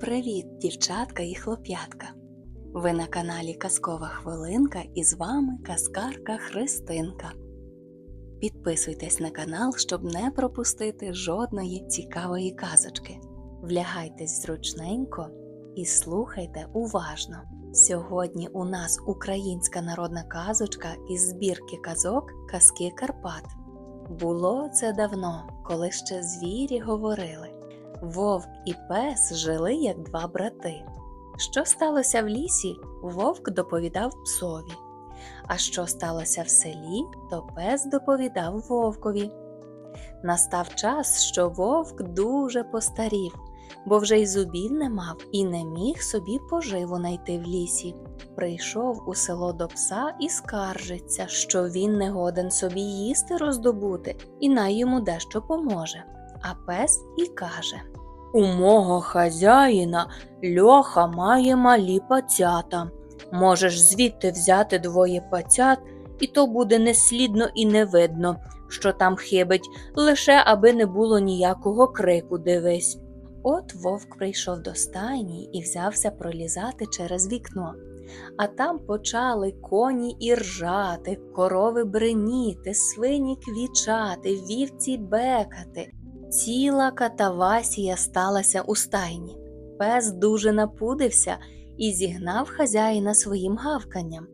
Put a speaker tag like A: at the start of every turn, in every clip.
A: Привіт, дівчатка і хлоп'ятка! Ви на каналі Казкова Хвилинка і з вами казкарка Христинка. Підписуйтесь на канал, щоб не пропустити жодної цікавої казочки. Влягайтесь зручненько і слухайте уважно. Сьогодні у нас українська народна казочка із збірки казок Казки Карпат. Було це давно, коли ще звірі говорили. Вовк і пес жили як два брати. Що сталося в лісі, вовк доповідав псові. А що сталося в селі, то пес доповідав вовкові. Настав час, що вовк дуже постарів, бо вже й зубів не мав і не міг собі поживу найти в лісі. Прийшов у село до пса і скаржиться, що він не годен собі їсти роздобути, і най йому дещо поможе. А пес і каже У мого хазяїна льоха має малі пацята. Можеш звідти взяти двоє пацят, і то буде не слідно і не видно, що там хибить, лише аби не було ніякого крику, дивись. От вовк прийшов до стайні і взявся пролізати через вікно. А там почали коні і ржати, корови бреніти, свині квічати, вівці бекати. Ціла катавасія сталася у стайні. Пес дуже напудився і зігнав хазяїна своїм гавканням.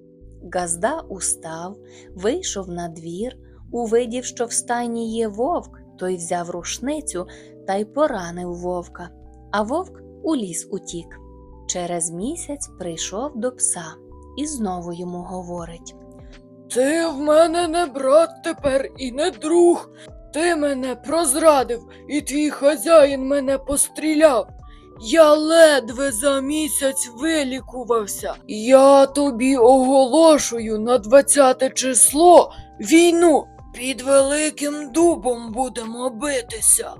A: Газда устав, вийшов на двір, увидів, що в стайні є вовк, той взяв рушницю та й поранив вовка, а вовк у ліс утік. Через місяць прийшов до пса і знову йому говорить
B: Ти в мене не брат тепер і не друг. Ти мене прозрадив, і твій хазяїн мене постріляв. Я ледве за місяць вилікувався. Я тобі оголошую на 20 число війну. Під великим дубом будемо битися.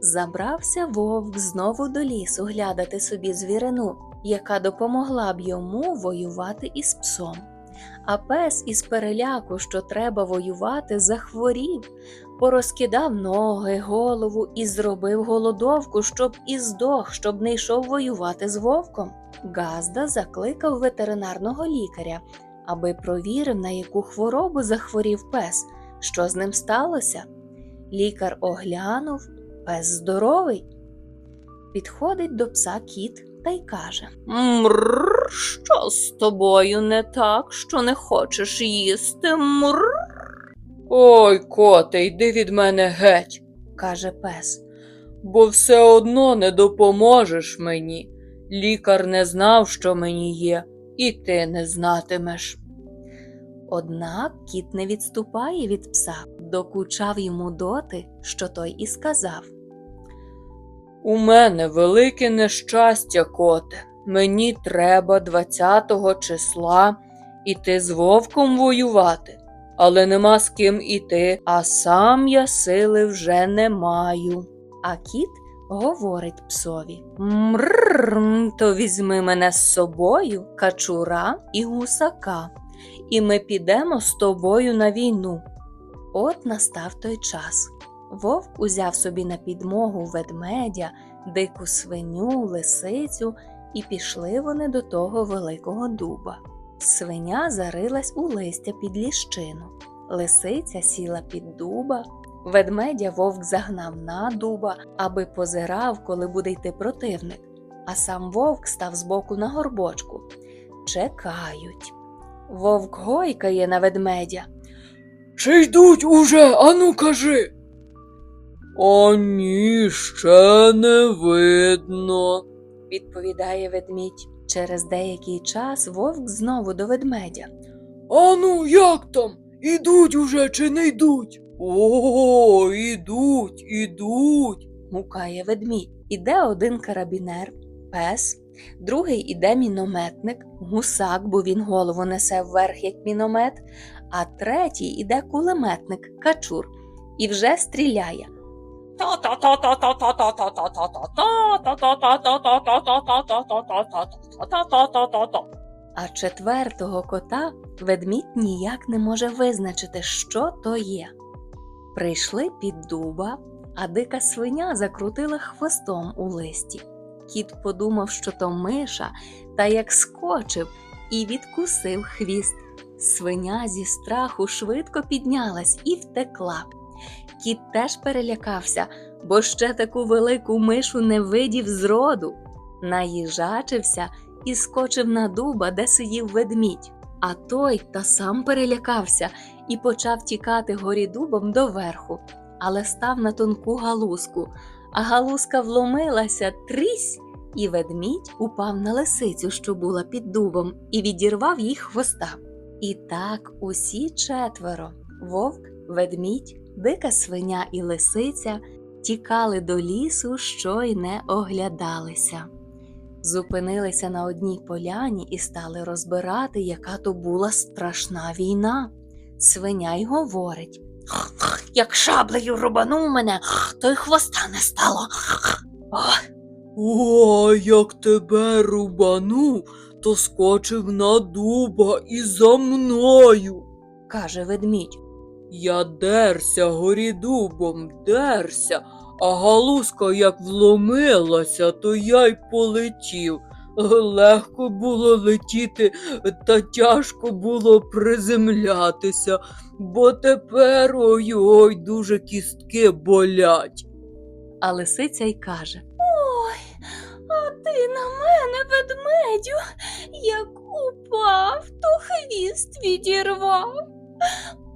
A: Забрався вовк знову до лісу глядати собі звірину, яка допомогла б йому воювати із псом. А пес із переляку, що треба воювати, захворів, порозкидав ноги, голову і зробив голодовку, щоб і здох, щоб не йшов воювати з вовком. Газда закликав ветеринарного лікаря, аби провірив, на яку хворобу захворів пес, що з ним сталося. Лікар оглянув, пес здоровий. Підходить до пса кіт та й каже Мрррр, що з тобою не так, що не хочеш їсти? Мрррр,
B: Ой, коте, йди від мене геть,
A: каже пес.
B: бо все одно не допоможеш мені. Лікар не знав, що мені є, і ти не знатимеш.
A: Однак кіт не відступає від пса, докучав йому доти, що той і сказав.
B: У мене велике нещастя, коте. Мені треба 20-го числа іти з вовком воювати, але нема з ким іти, а сам я сили вже не маю.
A: А кіт говорить псові Мрррр, то візьми мене з собою, качура і гусака, і ми підемо з тобою на війну. От настав той час. Вовк узяв собі на підмогу ведмедя, дику свиню, лисицю, і пішли вони до того великого дуба. Свиня зарилась у листя під ліщину, лисиця сіла під дуба, ведмедя вовк загнав на дуба, аби позирав, коли буде йти противник, а сам вовк став збоку на горбочку. Чекають. Вовк гойкає на ведмедя.
B: Чи йдуть уже, ану кажи. О, ні, ще не видно.
A: відповідає ведмідь. Через деякий час вовк знову до ведмедя.
B: Ану, як там? Ідуть уже чи не йдуть? О, ідуть, ідуть.
A: Гукає ведмідь. Іде один карабінер, пес, другий іде мінометник, гусак, бо він голову несе вверх, як міномет, а третій іде кулеметник, качур, і вже стріляє. А четвертого кота ведмідь ніяк не може визначити, що то є. Прийшли під дуба, а дика свиня закрутила хвостом у листі. Кіт подумав, що то миша, та як скочив і відкусив хвіст. Свиня зі страху швидко піднялась і втекла. Кіт теж перелякався, бо ще таку велику мишу не видів зроду. Наїжачився і скочив на дуба, де сидів ведмідь. А той та сам перелякався і почав тікати горі дубом до верху, але став на тонку галузку, а галузка вломилася трісь, і ведмідь упав на лисицю, що була під дубом, і відірвав їй хвоста. І так усі четверо вовк, ведмідь, дика свиня і лисиця тікали до лісу, що й не оглядалися. Зупинилися на одній поляні і стали розбирати, яка то була страшна війна. Свиня й говорить: Як шаблею рубанув мене, то й хвоста не стало.
B: О, як тебе рубанув, то скочив на дуба і за мною.
A: каже ведмідь.
B: Я дерся горі дубом, дерся, а галузка як вломилася, то я й полетів. Легко було летіти, та тяжко було приземлятися, бо тепер ой-ой дуже кістки болять.
A: А лисиця й каже: Ой, а ти на мене, ведмедю, як упав, то хвіст відірвав.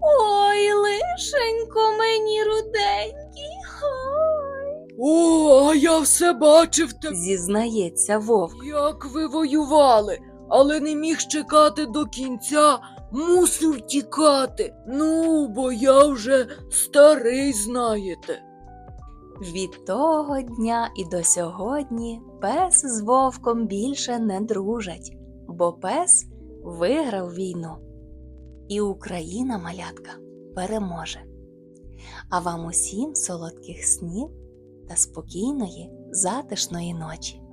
A: Ой, лишенько мені руденький. Ой.
B: О, а я все бачив тебе.
A: Зізнається вовк.
B: Як ви воювали, але не міг чекати до кінця, мусив тікати. Ну, бо я вже старий, знаєте.
A: Від того дня і до сьогодні пес з вовком більше не дружать, бо пес виграв війну. І Україна, малятка, переможе. А вам усім солодких снів та спокійної, затишної ночі.